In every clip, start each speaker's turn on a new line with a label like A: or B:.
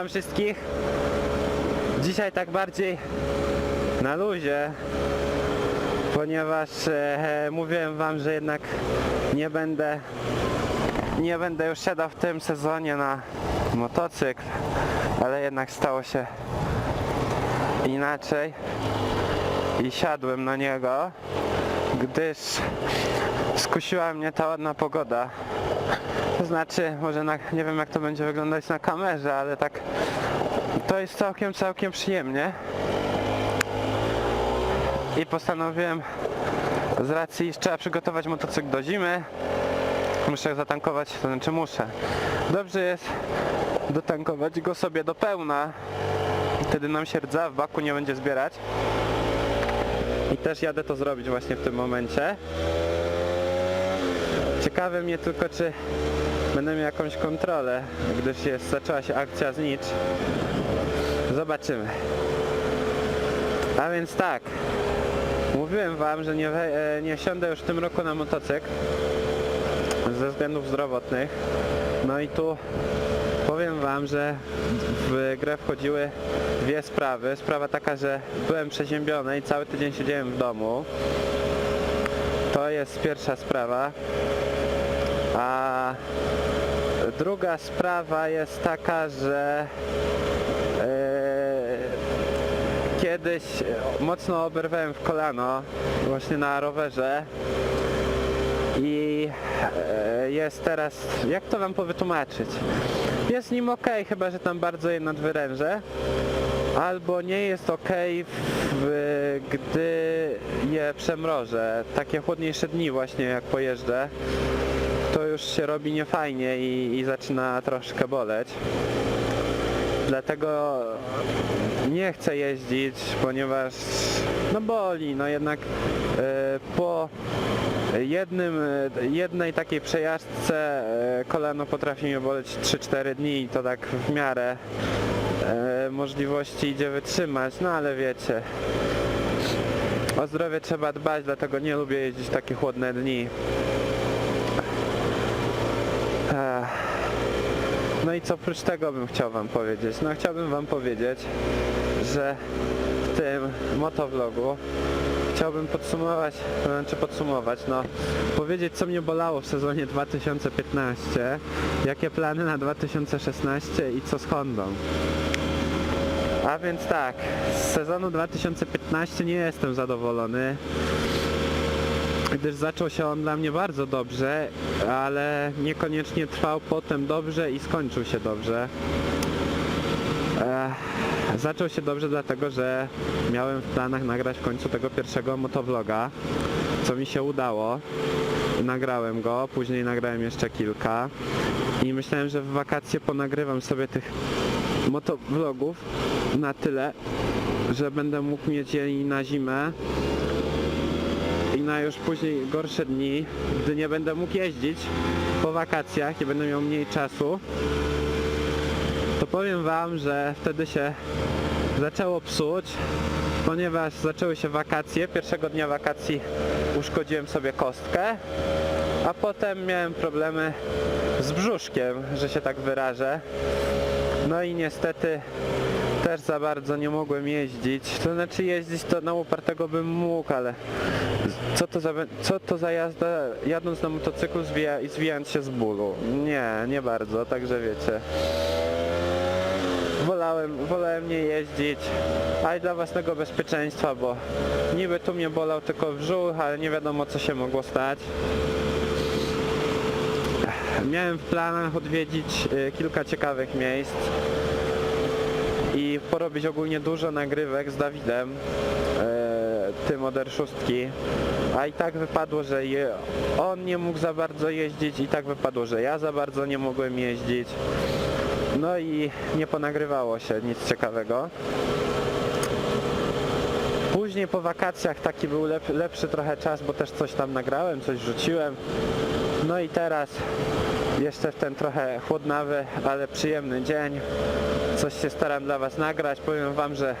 A: Witam wszystkich. Dzisiaj tak bardziej na luzie, ponieważ e, mówiłem wam, że jednak nie będę nie będę już siadał w tym sezonie na motocykl, ale jednak stało się inaczej i siadłem na niego, gdyż skusiła mnie ta ładna pogoda. To znaczy, może na, nie wiem jak to będzie wyglądać na kamerze, ale tak to jest całkiem, całkiem przyjemnie. I postanowiłem z racji, iż trzeba przygotować motocykl do zimy, muszę zatankować, to znaczy muszę. Dobrze jest dotankować go sobie do pełna, wtedy nam się rdza w baku nie będzie zbierać. I też jadę to zrobić właśnie w tym momencie. Ciekawe mnie tylko, czy będę miał jakąś kontrolę, gdyż jest, zaczęła się akcja znicz. Zobaczymy. A więc tak, mówiłem wam, że nie, e, nie już w tym roku na motocykl ze względów zdrowotnych. No i tu powiem wam, że w grę wchodziły dwie sprawy. Sprawa taka, że byłem przeziębiony i cały tydzień siedziałem w domu. To jest pierwsza sprawa. A druga sprawa jest taka, że e, kiedyś mocno oberwałem w kolano właśnie na rowerze i e, jest teraz, jak to wam powytłumaczyć? Jest nim ok, chyba że tam bardzo je nadwyrężę, albo nie jest ok, w, gdy je przemrożę. Takie chłodniejsze dni właśnie jak pojeżdżę, już się robi niefajnie i, i zaczyna troszkę boleć. Dlatego nie chcę jeździć, ponieważ no boli, no jednak e, po jednym, jednej takiej przejażdżce e, kolano potrafi mnie boleć 3-4 dni i to tak w miarę e, możliwości idzie wytrzymać, no ale wiecie, o zdrowie trzeba dbać, dlatego nie lubię jeździć takie chłodne dni. No i co oprócz tego bym chciał wam powiedzieć? No chciałbym wam powiedzieć, że w tym motovlogu chciałbym podsumować, to znaczy podsumować, no powiedzieć co mnie bolało w sezonie 2015, jakie plany na 2016 i co z Hondą. A więc tak, z sezonu 2015 nie jestem zadowolony, gdyż zaczął się on dla mnie bardzo dobrze, ale niekoniecznie trwał potem dobrze i skończył się dobrze. Ech, zaczął się dobrze dlatego, że miałem w planach nagrać w końcu tego pierwszego motovloga, co mi się udało. Nagrałem go, później nagrałem jeszcze kilka i myślałem, że w wakacje ponagrywam sobie tych motovlogów na tyle, że będę mógł mieć je i na zimę na już później gorsze dni, gdy nie będę mógł jeździć po wakacjach i będę miał mniej czasu, to powiem Wam, że wtedy się zaczęło psuć, ponieważ zaczęły się wakacje. Pierwszego dnia wakacji uszkodziłem sobie kostkę, a potem miałem problemy z brzuszkiem, że się tak wyrażę. No i niestety też za bardzo nie mogłem jeździć. To znaczy jeździć to na upartego bym mógł, ale co to za, co to za jazda jadąc na motocyklu zwija, i zwijając się z bólu? Nie, nie bardzo, także wiecie. Wolałem, wolałem nie jeździć, a i dla własnego bezpieczeństwa, bo niby tu mnie bolał tylko brzuch, ale nie wiadomo co się mogło stać. Miałem w planach odwiedzić y, kilka ciekawych miejsc i porobić ogólnie dużo nagrywek z Dawidem, e, tym od R6, a i tak wypadło, że je, on nie mógł za bardzo jeździć i tak wypadło, że ja za bardzo nie mogłem jeździć. No i nie ponagrywało się nic ciekawego. Później po wakacjach taki był lep, lepszy trochę czas, bo też coś tam nagrałem, coś rzuciłem. No i teraz jeszcze w ten trochę chłodnawy, ale przyjemny dzień. Coś się staram dla Was nagrać. Powiem Wam, że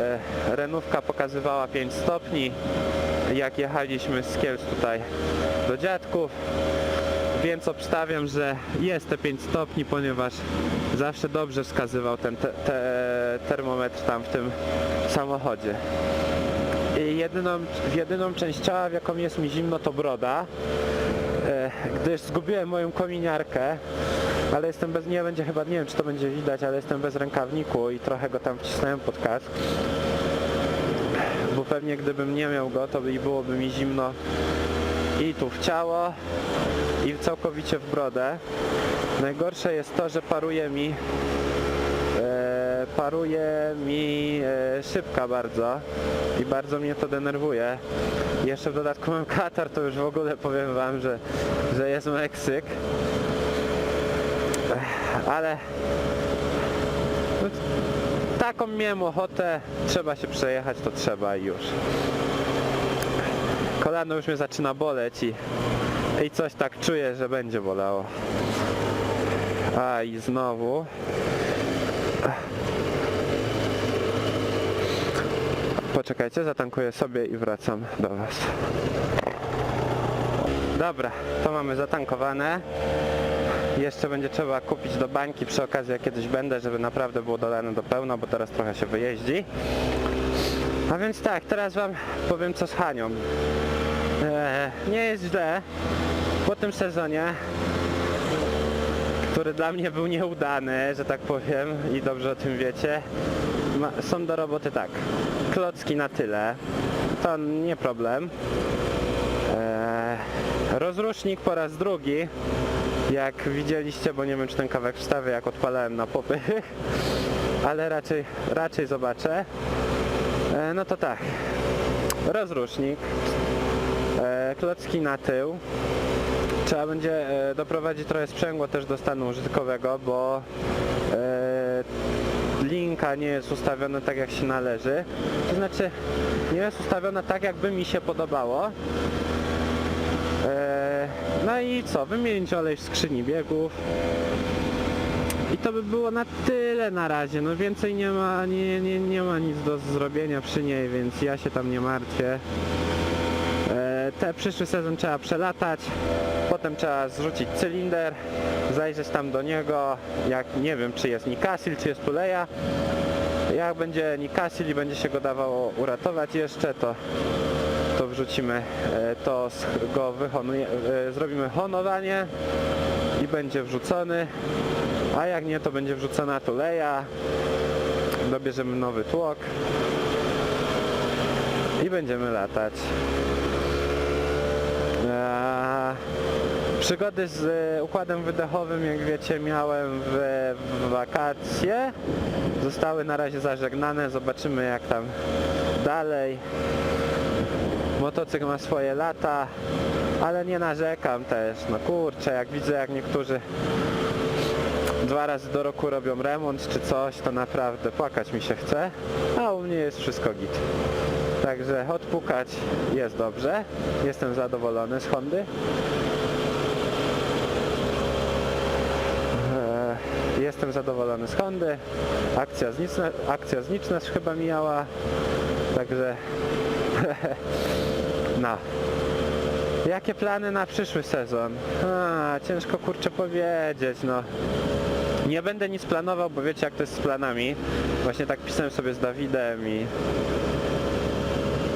A: e, renówka pokazywała 5 stopni, jak jechaliśmy z Kielc tutaj do dziadków. Więc obstawiam, że jest te 5 stopni, ponieważ zawsze dobrze wskazywał ten te, te, termometr tam w tym samochodzie. Jedyną, jedyną część ciała, w jaką jest mi zimno, to broda, e, gdyż zgubiłem moją kominiarkę, ale jestem bez, nie będzie chyba, nie wiem czy to będzie widać, ale jestem bez rękawniku i trochę go tam wcisnąłem pod kask. Bo pewnie gdybym nie miał go, to by i byłoby mi zimno i tu w ciało, i całkowicie w brodę. Najgorsze jest to, że paruje mi paruje mi e, szybka bardzo i bardzo mnie to denerwuje. Jeszcze w dodatku mam katar, to już w ogóle powiem wam, że, że jest Meksyk. Ale taką miałem ochotę, trzeba się przejechać, to trzeba i już. Kolano już mnie zaczyna boleć i, i coś tak czuję, że będzie bolało. A i znowu. Poczekajcie, zatankuję sobie i wracam do Was. Dobra, to mamy zatankowane. Jeszcze będzie trzeba kupić do bańki przy okazji, jak kiedyś będę, żeby naprawdę było dolane do pełna, bo teraz trochę się wyjeździ. A więc tak, teraz Wam powiem co z Hanią. Eee, nie jest źle. Po tym sezonie, który dla mnie był nieudany, że tak powiem, i dobrze o tym wiecie, ma, są do roboty tak. Klocki na tyle, to nie problem. Eee, rozrusznik po raz drugi, jak widzieliście, bo nie wiem czy ten kawałek wstawię, jak odpalałem na popy, ale raczej, raczej zobaczę. E, no to tak, rozrusznik, e, klocki na tył. Trzeba będzie e, doprowadzić trochę sprzęgło też do stanu użytkowego, bo e, linka nie jest ustawiona tak jak się należy. To znaczy nie jest ustawiona tak jakby mi się podobało. E, no i co? Wymienić olej w skrzyni biegów. I to by było na tyle na razie, no więcej nie ma, nie, nie, nie ma nic do zrobienia przy niej, więc ja się tam nie martwię. E, Te przyszły sezon trzeba przelatać, potem trzeba zrzucić cylinder, zajrzeć tam do niego, jak nie wiem czy jest Nikasil, czy jest Tuleja. Jak będzie Nikasil i będzie się go dawało uratować jeszcze, to, to wrzucimy, e, to go wyhonuje, zrobimy honowanie i będzie wrzucony, a jak nie to będzie wrzucona Tuleja, dobierzemy nowy tłok i będziemy latać. Eee, Przygody z e, układem wydechowym, jak wiecie, miałem w, wakacje. Zostały na razie zażegnane, zobaczymy jak tam dalej. Motocykl ma swoje lata, ale nie narzekam też. No kurczę, jak widzę jak niektórzy dwa razy do roku robią remont czy coś, to naprawdę płakać mi się chce, a u mnie jest wszystko git. Także odpukać jest dobrze. Jestem zadowolony z Hondy. Eee, Jestem zadowolony z Hondy. Akcja zniczna, akcja zniczna chyba mijała. Także no. Jakie plany na przyszły sezon? A, ciężko kurczę powiedzieć, no. Nie będę nic planował, bo wiecie jak to jest z planami. Właśnie tak pisałem sobie z Dawidem i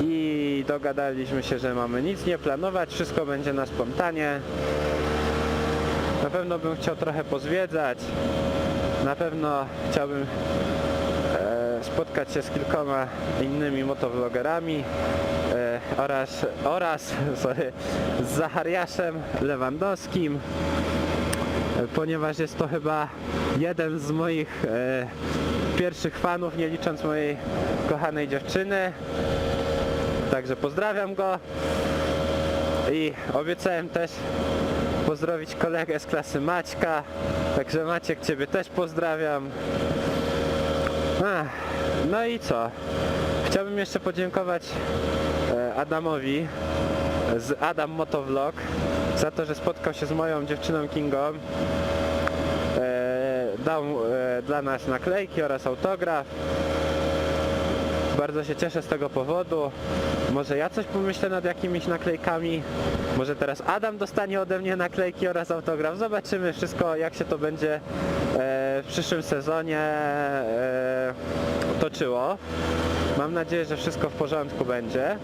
A: i dogadaliśmy się, że mamy nic nie planować, wszystko będzie na spontanie. Na pewno bym chciał trochę pozwiedzać. Na pewno chciałbym e, spotkać się z kilkoma innymi motovlogerami e, oraz, oraz sorry, z Zachariaszem Lewandowskim, ponieważ jest to chyba jeden z moich e, pierwszych fanów, nie licząc mojej kochanej dziewczyny. Także pozdrawiam go i obiecałem też pozdrowić kolegę z klasy Maćka. Także Maciek Ciebie też pozdrawiam. Ach, no i co? Chciałbym jeszcze podziękować e, Adamowi z Adam Motovlog za to, że spotkał się z moją dziewczyną Kingą. E, dał e, dla nas naklejki oraz autograf. Bardzo się cieszę z tego powodu. Może ja coś pomyślę nad jakimiś naklejkami. Może teraz Adam dostanie ode mnie naklejki oraz autograf. Zobaczymy wszystko jak się to będzie e, w przyszłym sezonie e, toczyło. Mam nadzieję, że wszystko w porządku będzie.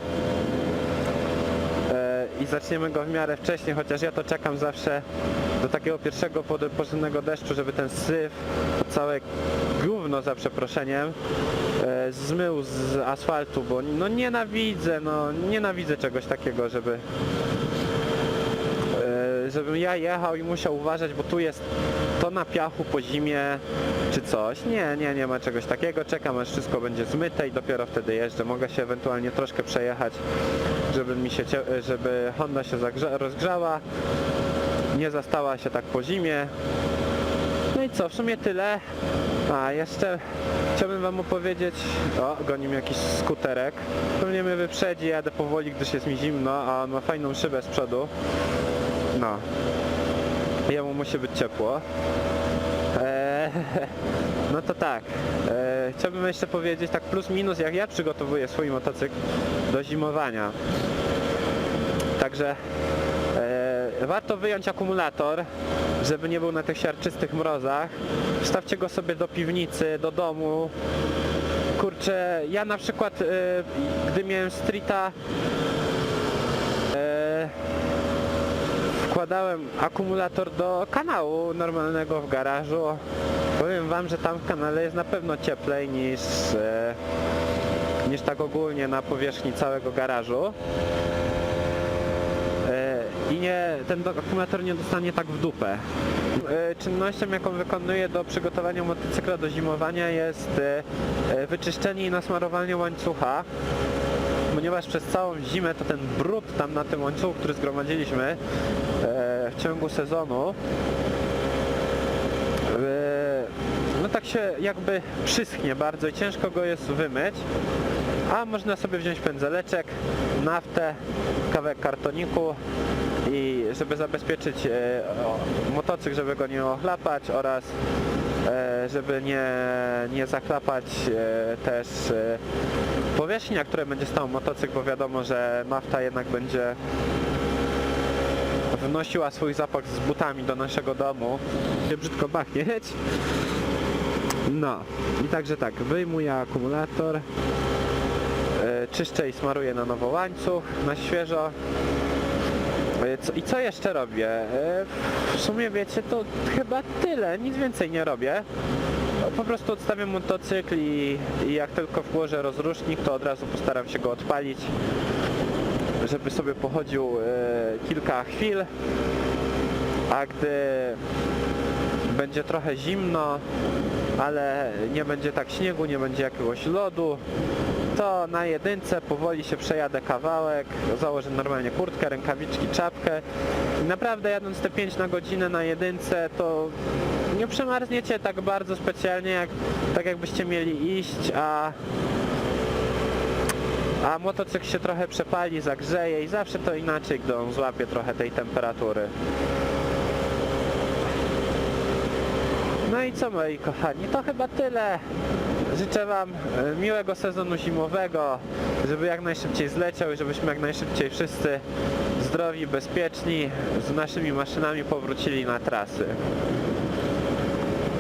A: I zaczniemy go w miarę wcześniej, chociaż ja to czekam zawsze do takiego pierwszego porządnego deszczu, żeby ten syf, całe gówno za przeproszeniem e, zmył z asfaltu, bo no nienawidzę, no nienawidzę czegoś takiego, żeby żebym ja jechał i musiał uważać, bo tu jest to na piachu po zimie czy coś. Nie, nie, nie ma czegoś takiego. Czekam aż wszystko będzie zmyte i dopiero wtedy jeżdżę. Mogę się ewentualnie troszkę przejechać, żeby mi się żeby Honda się rozgrzała. Nie zastała się tak po zimie. No i co, w sumie tyle. A, jeszcze chciałbym wam opowiedzieć... O, goni jakiś skuterek. Pewnie mnie wyprzedzi, jadę powoli, gdyż jest mi zimno, a on ma fajną szybę z przodu. No. Jemu musi być ciepło. Eee, no to tak. Eee, chciałbym jeszcze powiedzieć tak plus minus, jak ja przygotowuję swój motocykl do zimowania. Także e, warto wyjąć akumulator, żeby nie był na tych siarczystych mrozach. Wstawcie go sobie do piwnicy, do domu. Kurczę, ja na przykład, e, gdy miałem streeta, wkładałem akumulator do kanału normalnego w garażu. Powiem wam, że tam w kanale jest na pewno cieplej niż, e, niż tak ogólnie na powierzchni całego garażu. E, I nie, ten akumulator nie dostanie tak w dupę. E, Czynnością jaką wykonuję do przygotowania motocykla do zimowania jest e, e, wyczyszczenie i nasmarowanie łańcucha ponieważ przez całą zimę to ten brud tam na tym łańcuchu, który zgromadziliśmy w ciągu sezonu. E, no tak się jakby przyschnie bardzo i ciężko go jest wymyć. A można sobie wziąć pędzeleczek, naftę, kawałek kartoniku i żeby zabezpieczyć e, motocykl, żeby go nie ochlapać oraz e, żeby nie, nie zachlapać też powierzchni, na której będzie stał motocykl, bo wiadomo, że nafta jednak będzie wnosiła swój zapach z butami do naszego domu. Nie brzydko pachnieć. No i także tak, wyjmuję akumulator, e, czyszczę i smaruję na nowo łańcuch, na świeżo. E, I co jeszcze robię? E, W sumie wiecie, to chyba tyle, nic więcej nie robię. Po prostu odstawiam motocykl i, i jak tylko włożę rozrusznik, to od razu postaram się go odpalić, żeby sobie pochodził kilka chwil. A gdy będzie trochę zimno, ale nie będzie tak śniegu, nie będzie jakiegoś lodu, to na jedynce powoli się przejadę kawałek, założę normalnie kurtkę, rękawiczki, czapkę i naprawdę jadąc te 5 na godzinę na jedynce to nie przemarzniecie tak bardzo specjalnie jak tak jakbyście mieli iść, a a motocykl się trochę przepali, zagrzeje i zawsze to inaczej, gdy on złapie trochę tej temperatury. No i co moi kochani, to chyba tyle. Życzę Wam e, miłego sezonu zimowego, żeby jak najszybciej zleciał i żebyśmy jak najszybciej wszyscy zdrowi, bezpieczni z naszymi maszynami powrócili na trasy.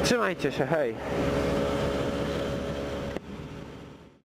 A: Trzymajcie się, hej!